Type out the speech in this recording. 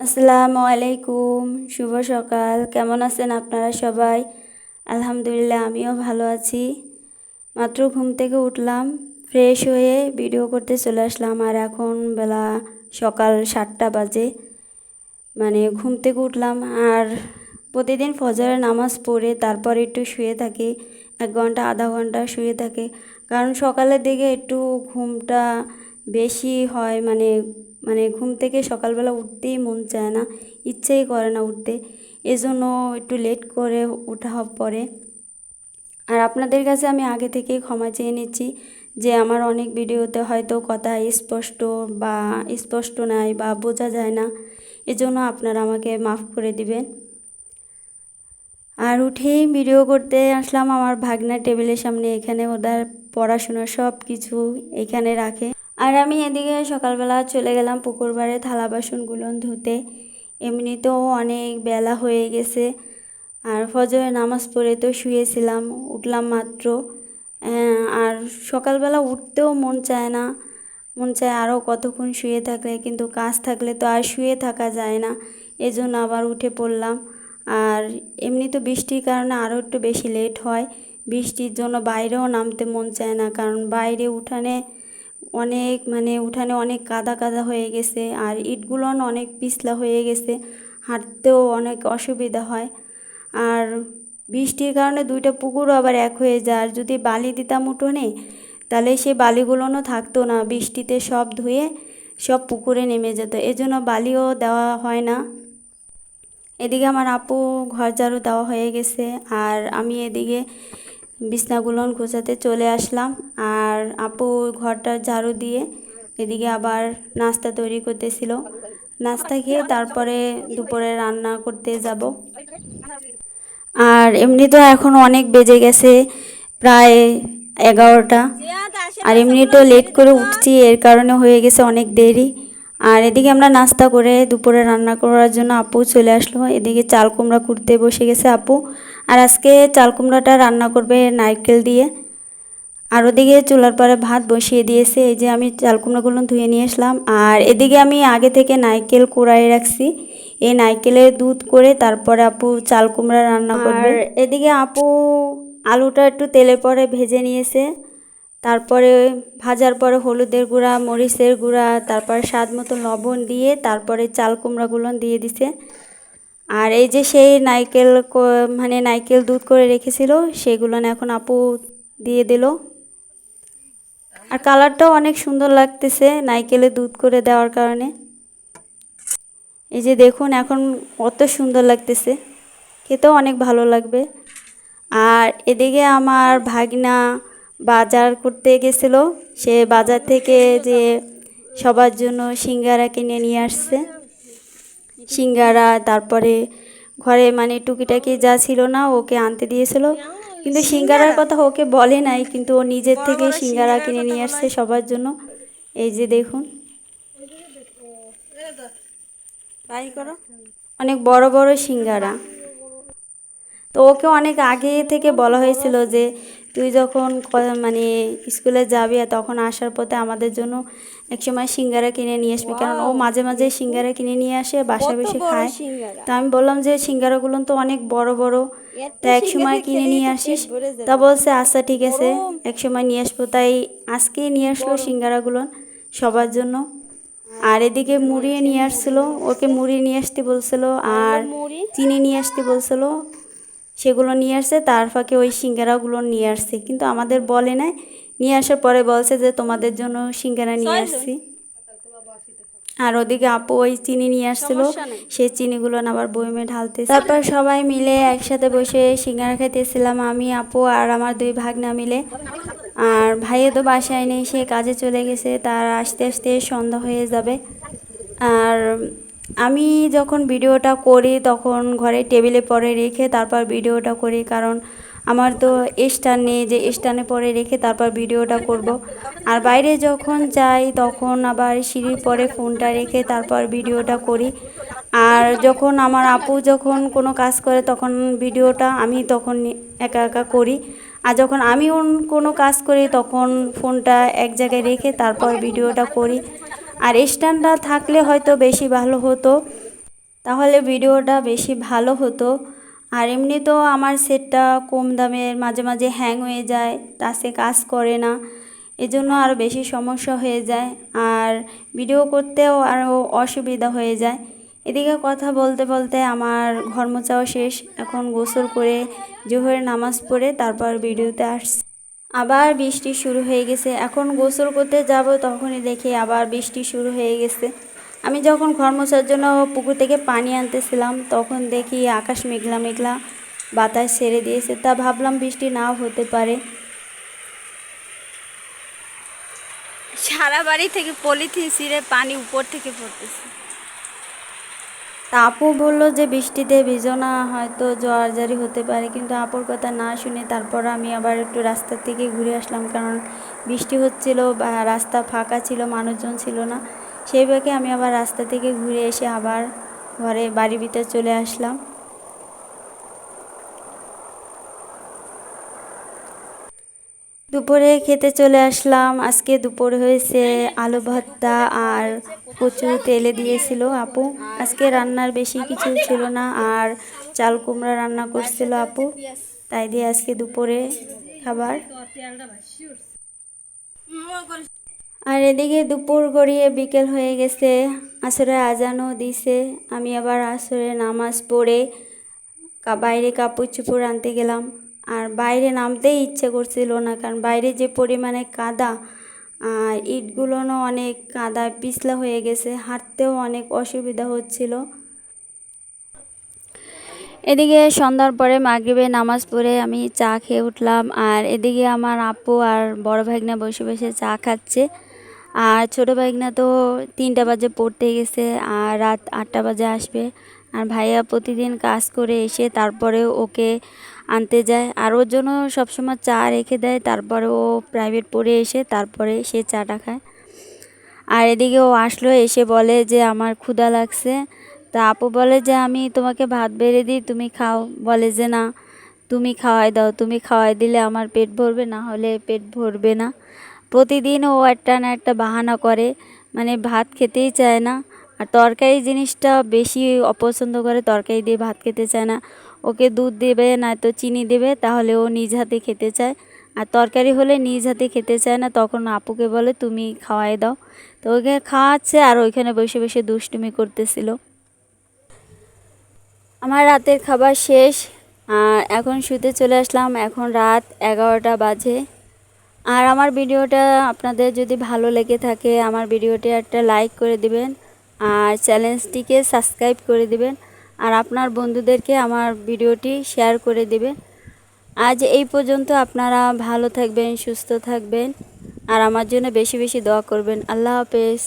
আসসালামু আলাইকুম শুভ সকাল। কেমন আছেন আপনারা সবাই? আলহামদুলিল্লাহ, আমিও ভালো আছি। মাত্র ঘুম থেকে উঠলাম, ফ্রেশ হয়ে ভিডিও করতে চলে আসলাম। আর এখন বেলা সকাল সাতটা বাজে মানে ঘুম থেকে উঠলাম। আর প্রতিদিন ফজরের নামাজ পড়ে তারপর একটু শুয়ে থাকি, এক ঘণ্টা, আধা ঘণ্টা শুয়ে থাকে। কারণ সকালের দিকে একটু ঘুমটা বেশি হয় মানে মানে ঘুম থেকে সকালবেলা উঠতেই মন চায় না, ইচ্ছেই করে না উঠতে। এজন্য একটু লেট করে ওঠা পরে। আর আপনাদের কাছে আমি আগে থেকেই ক্ষমা চেয়ে নিচ্ছি যে আমার অনেক ভিডিওতে হয়তো কথা স্পষ্ট বা স্পষ্ট নাই বা বোঝা যায় না। এজন্য আপনারা আমাকে মাফ করে দিবেন। আর উঠেই ভিডিও করতে আসলাম আমার ভাগনা টেবিলের সামনে। এখানে ওদের পড়াশোনা সব কিছু এখানে রাখে। আর আমি এদিকে সকালবেলা চলে গেলাম পুকুর পাড়ে থালা বাসনগুলো ধুতে। এমনিতেও অনেক বেলা হয়ে গেছে। আর ফজরে নামাজ পড়ে তো শুয়েছিলাম, উঠলাম মাত্র। আর সকালবেলা উঠতেও মন চায় না। মন চায় আরও কতক্ষণ শুয়ে থাকলে, কিন্তু কাজ থাকলে তো আর শুয়ে থাকা যায় না। এজন্য আবার উঠে পড়লাম। আর এমনি তো বৃষ্টির কারণে আরও একটু বেশি লেট হয়। বৃষ্টির জন্য বাইরেও নামতে মন চায় না, কারণ বাইরে উঠানে অনেক মানে উঠানে অনেক কাদা কাদা হয়ে গেছে আর ইটগুলো অনেক পিছলা হয়ে গেছে, হাঁটতেও অনেক অসুবিধা হয়। আর বৃষ্টির কারণে দুইটা পুকুরও আবার এক হয়ে যায়। আর যদি বালি দিতাম উঠোনে, তাহলে সে বালিগুলোও থাকতো না। বৃষ্টিতে সব ধুয়ে সব পুকুরে নেমে যেত। এজন্য বালিও দেওয়া হয় না। এদিকে আমার আপু ঘর ঝাড়ু দেওয়া হয়ে গেছে। আর আমি এদিকে বিছনাগুলো গোছাতে চলে আসলাম। আর আপু ঘরটা ঝাড়ু দিয়ে এদিকে আবার নাস্তা তৈরি করতেছিল। নাস্তা খেয়ে তারপরে দুপুরে রান্না করতে যাব। আর এমনি তো এখন অনেক বেজে গেছে, প্রায় এগারোটা। আর এমনি তো লেট করে উঠছি, এর কারণে হয়ে গেছে অনেক দেরি। আর এদিকে আমরা নাস্তা করে দুপুরে রান্না করার জন্য আপু চলে আসলো। এদিকে চাল কুমড়া কুড়তে বসে গেছে আপু। আর আজকে চাল কুমড়াটা রান্না করবে নারকেল দিয়ে। আর ওদিকে চুলার পরে ভাত বসিয়ে দিয়েছে। এই যে আমি চাল কুমড়াগুলো ধুয়ে নিয়ে আসলাম। আর এদিকে আমি আগে থেকে নারকেল কুড়াই রাখছি। এই নারকেলের দুধ করে তারপরে আপু চাল কুমড়া রান্না করবে। এদিকে আপু আলুটা একটু তেলে পরে ভেজে নিয়েছে। তারপরে ভাজার পরে হলুদের গুঁড়া, মরিচের গুঁড়া, তারপর স্বাদ মতো লবণ দিয়ে তারপরে চাল কুমড়াগুলো দিয়ে দিছে। আর এই যে সেই নাইকেল মানে নাইকেল দুধ করে রেখেছিল, সেগুলো এখন আপু দিয়ে দিল। আর কালারটাও অনেক সুন্দর লাগতেছে নাইকেলে দুধ করে দেওয়ার কারণে। এই যে দেখুন এখন কত সুন্দর লাগতেছে, খেতেও অনেক ভালো লাগবে। আর এদিকে আমার ভাগনা বাজার করতে গেছিল। সে বাজার থেকে যে সবার জন্য সিঙ্গারা কিনে নিয়ে আসছে। সিঙ্গারা, তারপরে ঘরে মানে টুকিটাকি যা ছিল না ওকে আনতে দিয়েছিল। কিন্তু সিঙ্গারার কথা ওকে বলে নাই, কিন্তু ও নিজের থেকে সিঙ্গারা কিনে নিয়ে আসছে সবার জন্য। এই যে দেখুন। তাই করো। অনেক বড় বড় সিঙ্গারা। তো ওকে অনেক আগে থেকে বলা হয়েছিল যে তুই যখন মানে স্কুলে যাবি তখন আসার পথে আমাদের জন্য একসময় সিঙ্গারা কিনে নিয়ে আসবি। কারণ ও মাঝে মাঝে সিঙ্গারা কিনে নিয়ে আসে বাসা বেশি খায়। তা আমি বললাম যে সিঙ্গারাগুলো তো অনেক বড় বড়। তা এক সময় কিনে নিয়ে আসিস। তা বলছে আচ্ছা ঠিক আছে এক সময় নিয়ে আসব। তাই আজকেই নিয়ে আসলো সিঙ্গারাগুলো সবার জন্য। আর এদিকে মুড়িয়ে নিয়ে আসছিল ওকে মুড়ি নিয়ে আসতে বলছিল আর চিনি নিয়ে আসতে বলছিল। সেগুলো নিয়ে আসছে তার ফাঁকে ওই সিঙ্গারাগুলো নিয়ে আসছে। কিন্তু আমাদের বলে নাই। নিয়ে আসার পরে বলছে যে তোমাদের জন্য সিঙ্গারা নিয়ে আসছি। আর ওদিকে আপু ওই চিনি নিয়ে আসছিল। সেই চিনিগুলো আবার বইমে ঢালতে তারপর সবাই মিলে একসাথে বসে সিঙ্গারা খেতেছিলাম আমি আপু আর আমার দুই ভাগনা মিলে। আর ভাইও তো বাসায় নেই সে কাজে চলে গেছে। তার আস্তে আস্তে সন্ধ্যা হয়ে যাবে। আর আমি যখন ভিডিওটা করি, তখন ঘরে টেবিলে পরে রেখে তারপর ভিডিওটা করি, কারণ আমার তো স্ট্যান্ড নেই, যে স্ট্যান্ডে পরে রেখে তারপর ভিডিওটা করব। আর বাইরে যখন যাই, তখন আবার সিঁড়ির পরে ফোনটা রেখে তারপর ভিডিওটা করি। আর যখন আমার আপু যখন কোনো কাজ করে, তখন ভিডিওটা আমি তখন একা একা করি। আর যখন আমি কোনো কাজ করি, তখন ফোনটা এক জায়গায় রেখে তারপর ভিডিওটা করি। আর স্ট্যান্ডটা থাকলে হয়তো বেশি ভালো হতো। তাহলে ভিডিওটা বেশি ভালো হতো। আর এমনি তো আমার সেটটা কম দামের মাঝে মাঝে হ্যাং হয়ে যায় টাচে কাজ করে না। এজন্য আরও বেশি সমস্যা হয়ে যায় আর ভিডিও করতেও আরও অসুবিধা হয়ে যায়। এদিকে কথা বলতে বলতে আমার ঘর মোছাও শেষ। এখন গোসল করে জোহরের নামাজ পড়ে তারপর ভিডিওতে আসছি। আবার বৃষ্টি শুরু হয়ে গেছে। এখন গোসল করতে যাব, তখনই দেখি আবার বৃষ্টি শুরু হয়ে গেছে। আমি যখন ঘর মোছার জন্য পুকুর থেকে পানি আনতেছিলাম, তখন দেখি আকাশ মেঘলা মেঘলা, বাতাস ছেড়ে দিয়েছে। তা ভাবলাম বৃষ্টি নাও হতে পারে। সারা বাড়ি থেকে পলিথিন ছিঁড়ে পানি উপর থেকে পড়তেছে। তা আপু বলল যে বৃষ্টিতে ভিজনা, হয়তো জ্বর জারি হতে পারে। কিন্তু আপুর কথা না শুনে তারপর আমি আবার একটু রাস্তা থেকে ঘুরে আসলাম, কারণ বৃষ্টি হচ্ছিল, বা রাস্তা ফাঁকা ছিল, মানুষজন ছিল না। সেই আমি আবার রাস্তা থেকে ঘুরে এসে আবার ঘরে বাড়ির ভিতরে চলে আসলাম। দুপুরে খেতে চলে আসলাম। আজকে দুপুর হয়েছে আলু ভর্তা আর প্রচুর তেলে দিয়েছিল আপু। আজকে রান্নার বেশি কিছু ছিল না আর চাল কুমড়া রান্না করছিল আপু। তাই দিয়ে আজকে দুপুরে খাবার। আর এদিকে দুপুর গড়িয়ে বিকেল হয়ে গেছে। আসরে আজানও দিছে। আমি আবার আসরে নামাজ পড়ে বাইরে কাপড় চুপড় আনতে গেলাম। আর বাইরে নামতেই ইচ্ছে করছিল না, কারণ বাইরে যে পরিমাণে কাদা, আর ইটগুলোও অনেক কাদা, পিছলা হয়ে গেছে, হাঁটতেও অনেক অসুবিধা হচ্ছিল। এদিকে সন্ধ্যার পরে মাগরিবে নামাজ পড়ে আমি চা খেয়ে উঠলাম, আর এদিকে আমার আপু আর বড় ভাগনা বসে বসে চা খাচ্ছে। আর ছোটো ভাগনা তো তিনটা বাজে পড়তে গেছে, আর রাত আটটা বাজে আসবে। আর ভাইয়া প্রতিদিন কাজ করে এসে তারপরে ওকে আনতে যায়। আর ওর জন্য সবসময় চা রেখে দেয়। তারপরে ও প্রাইভেট পড়ে এসে তারপরে সে চাটা খায়। আর এদিকে ও আসলো, এসে বলে যে, আমার ক্ষুধা লাগছে। তা আপু বলে যে, আমি তোমাকে ভাত বেড়ে দিই, তুমি খাও। বলে যে, না, তুমি খাওয়াই দাও। তুমি খাওয়াই দিলে আমার পেট ভরবে, না হলে পেট ভরবে না। প্রতিদিন ও একটা না একটা বাহানা করে। মানে ভাত খেতেই চায় না। আর তরকারি জিনিসটা বেশি অপছন্দ করে। তরকারি দিয়ে ভাত খেতে চায় না। ওকে দুধ দেবে, নয়তো চিনি দেবে, তাহলে ও নিজ হাতে খেতে চায়। আর তরকারি হলে নিজ হাতে খেতে চায় না, তখন আপুকে বলে, তুমি খাওয়াই দাও। তো ওকে খাওয়াচ্ছে আর ওইখানে বসে বসে দুষ্টুমি করতেছিল। আমার রাতের খাবার শেষ। আর এখন শুতে চলে আসলাম, এখন রাত এগারোটা বাজে। আর আমার ভিডিওটা আপনাদের যদি ভালো লেগে থাকে, আমার ভিডিওটি একটা লাইক করে দিবেন। আর চ্যানেলটিকে সাবস্ক্রাইব করে দিবেন। আর আপনার বন্ধুদেরকে আমার ভিডিওটি শেয়ার করে দেবেন আজ এই পর্যন্ত আপনারা ভালো থাকবেন, সুস্থ থাকবেন, আর আমার জন্য বেশি বেশি দোয়া করবেন। আল্লাহ হাফেজ।